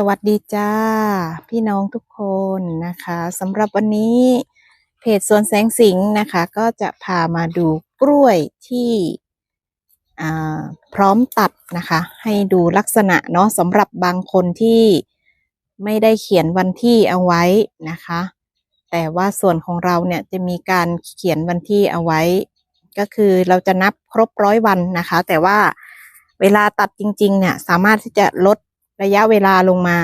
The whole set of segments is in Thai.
สวัสดีจ้า พี่น้องทุกคนนะคะสำหรับวันนี้เพจสวนแสงสิงห์นะคะ ก็จะพามาดูกล้วยที่อ่าพร้อมตัดนะคะ ให้ดูลักษณะเนาะสำหรับบางคนที่ไม่ได้เขียนวันที่เอาไว้นะคะ แต่ว่าส่วนของเราเนี่ยจะมีการเขียนวันที่เอาไว้ ก็คือเราจะนับครบร้อยวันนะคะ แต่ว่าเวลาตัดจริงๆเนี่ยสามารถที่จะลด ระยะเวลาลงมา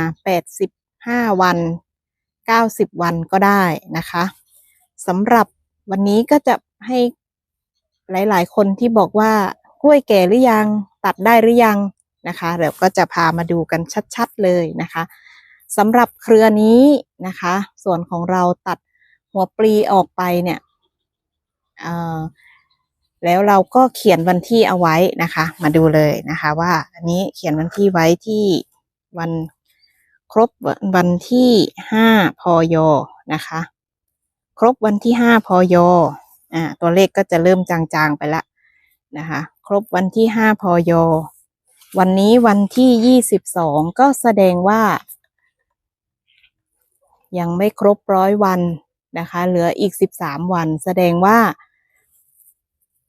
85 วัน 90 วันก็ได้นะคะสำหรับวันนี้ก็จะให้หลาย ๆ คนที่บอกว่ากล้วยแก่หรือยังตัดได้หรือยังนะคะเดี๋ยวก็จะพามาดูกันชัด ๆ เลยนะคะสำหรับเครือนี้นะคะ ส่วนของเราตัดหัวปลีออกไปเนี่ยแล้วเราก็เขียนวันที่เอาไว้นะคะ มาดูเลยนะคะ ว่าอันนี้เขียนวันที่ไว้ที่ วันครบวันที่ห้าพยนะคะ ครบวันที่ห้าพยอ่าตัวเลขก็จะเริ่มจางๆไปละนะคะ ครบวันที่ห้าพยวันนี้วันที่ยี่สิบสองก็แสดงว่า ยังไม่ครบร้อยวันนะคะ เหลืออีกสิบสามวัน แสดงว่า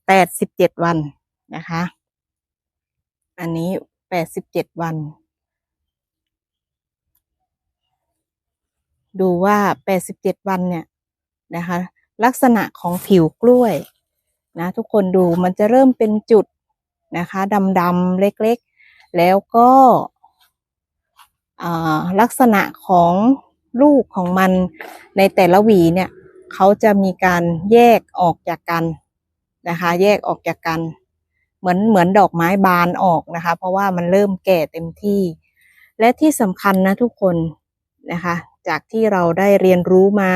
แปดสิบเจ็ดวันนะคะ อันนี้แปดสิบเจ็ดวัน ดูว่าแปดสิบเจ็ดวันเนี่ยนะคะ ลักษณะของผิวกล้วยนะทุกคนดูมันจะเริ่มเป็นจุดนะคะดำๆเล็กๆ แล้วก็ลักษณะของลูกของมันในแต่ละหวีเนี่ยเขาจะมีการแยกออกจากกันนะคะ แยกออกจากกัน เหมือนเหมือนดอกไม้บานออกนะคะ เพราะว่ามันเริ่มแก่เต็มที่ และที่สำคัญนะทุกคน นะคะ จากที่เราได้เรียนรู้มา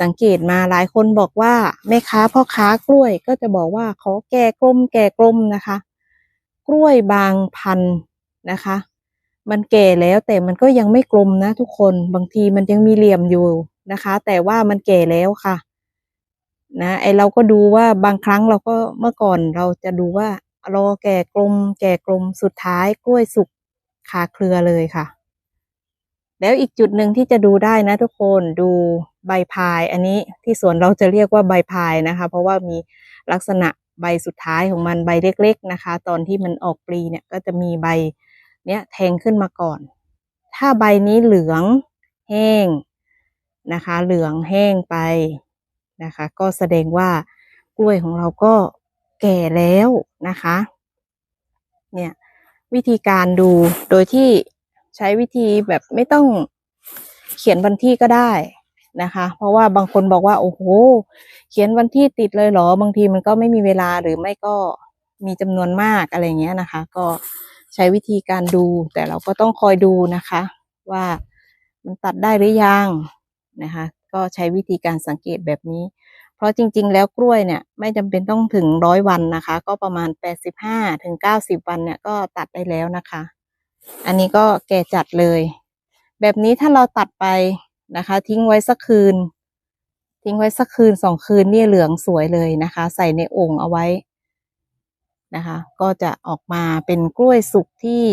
สังเกตมาหลายคนบอกว่าแม่ค้าพ่อค้ากล้วยก็จะบอกว่าเขาแก่กลมแก่กลมนะคะ กล้วยบางพันนะคะ มันแก่แล้วแต่มันก็ยังไม่กลมนะทุกคนบางทีมันยังมีเหลี่ยมอยู่นะคะ แต่ว่ามันแก่แล้วค่ะ นะไอเราก็ดูว่าบางครั้งเราก็เมื่อก่อนเราจะดูว่ารอแก่กลม แก่กลมสุดท้ายกล้วยสุกคาเครือเลยค่ะ แล้วอีกจุดหนึ่งที่จะดูได้นะทุกคนดูใบพาย อันนี้ที่สวนเราจะเรียกว่าใบพายนะคะ เพราะว่ามีลักษณะใบสุดท้ายของมันใบเล็ก ๆนะคะ ตอนที่มันออกปลีเนี่ยก็จะมีใบเนี้ยแทงขึ้นมาก่อน ถ้าใบนี้เหลืองแห้งนะคะ เหลืองแห้งไปนะคะ ก็แสดงว่ากล้วยของเราก็แก่แล้วนะคะ เนี่ยวิธีการดูโดยที่ ใช้วิธีแบบไม่ต้องเขียนวันที่ก็ได้นะคะ เพราะว่าบางคนบอกว่าโอ้โห เขียนวันที่ติดเลยเหรอ บางทีมันก็ไม่มีเวลาหรือไม่ก็มีจำนวนมากอะไรเงี้ยนะคะ ก็ใช้วิธีการดู แต่เราก็ต้องคอยดูนะคะ ว่ามันตัดได้หรือยังนะคะ ก็ใช้วิธีการสังเกตแบบนี้ เพราะจริง ๆ แล้วกล้วยเนี่ย ไม่จำเป็นต้องถึงร้อยวันนะคะ ก็ประมาณแปดสิบห้าถึงเก้าสิบวันเนี่ยก็ตัดได้แล้วนะคะ อันนี้ก็แก่จัดเลย แบบนี้ถ้าเราตัดไปนะคะ ทิ้งไว้สักคืน ทิ้งไว้สักคืนสองคืนนี่เหลืองสวยเลยนะคะ ใส่ในโอ่งเอาไว้นะคะ ก็จะออกมาเป็นกล้วยสุกที่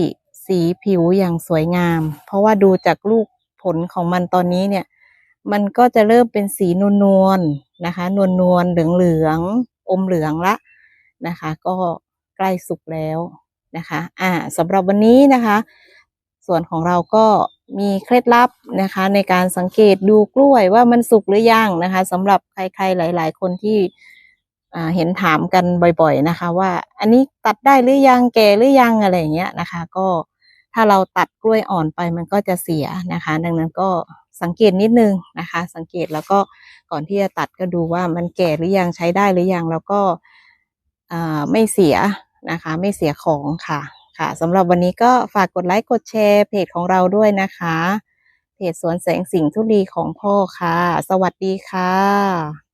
สีผิวอย่างสวยงาม เพราะว่าดูจากลูกผลของมันตอนนี้เนี่ย มันก็จะเริ่มเป็นสีนวลๆนะคะ นวลนวลเหลืองเหลืองอมเหลืองละนะคะ ก็ใกล้สุกแล้ว นะคะอ่าสำหรับวันนี้นะคะ ส่วนของเราก็มีเคล็ดลับนะคะ ในการสังเกตดูกล้วยว่ามันสุกหรือยังนะคะสำหรับใครๆหลาย ๆ คนที่เห็นถามกันบ่อย ๆนะคะ ว่าอันนี้ตัดได้หรือยังแก่หรือยังอะไรเงี้ยนะคะ ก็ถ้าเราตัดกล้วยอ่อนไปมันก็จะเสียนะคะ ดังนั้นก็สังเกตนิดนึงนะคะ สังเกตแล้วก็ก่อนที่จะตัดก็ดูว่ามันแก่หรือยังใช้ได้หรือยังแล้วก็ไม่เสีย นะคะ ไม่เสียของค่ะค่ะสำหรับวันนี้ก็ฝากกดไลค์กดแชร์เพจของเราด้วยนะคะ เพจสวนแสงสิงห์ทุลีของพ่อค่ะ สวัสดีค่ะ